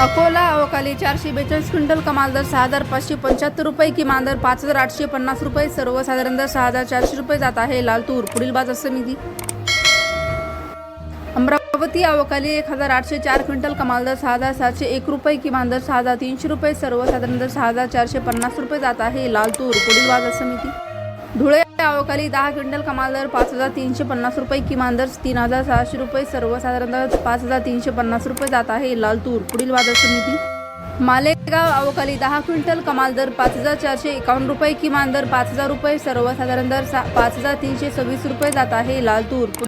अकोला अवकाली चारशे बेचाळीस क्विंटल कमाल दर सहा हजार पाचशे पंच्याहत्तर रुपये. किमान दर पाच हजार आठशे पन्नास रुपये. सर्वसाधारण दर सहा हजार चारशे रुपये जात आहे. लाल तूर पुढील बाजार समिती. अमरावती अवकाली एक हजार आठशे चार क्विंटल कमाल दर सहा हजार सातशे एक रुपये. किमान दर सहा हजार तीनशे रुपये. सर्वसाधारण दर सहा हजार चारशे पन्नास रुपये जात आहे. लाल तूर पुढील बाजार समिती. धुळे अवकाली दहा क्विंटल कमाल दर पाच हजार तीनशे पन्नास रुपये किमान दर तीन हजार सहाशे रुपये. सर्वसाधारण दर पाच हजार तीनशे पन्नास रुपये जात आहे. लालतूर पुढील बाजार समिती. मालेगाव अवकाली दहा क्विंटल कमाल दर पाच हजार चारशे एकावन्न रुपये किमान दर पाच हजार रुपये. सर्वसाधारण दर सा पाच हजार तीनशे सव्वीस रुपये जात आहे. लालतूर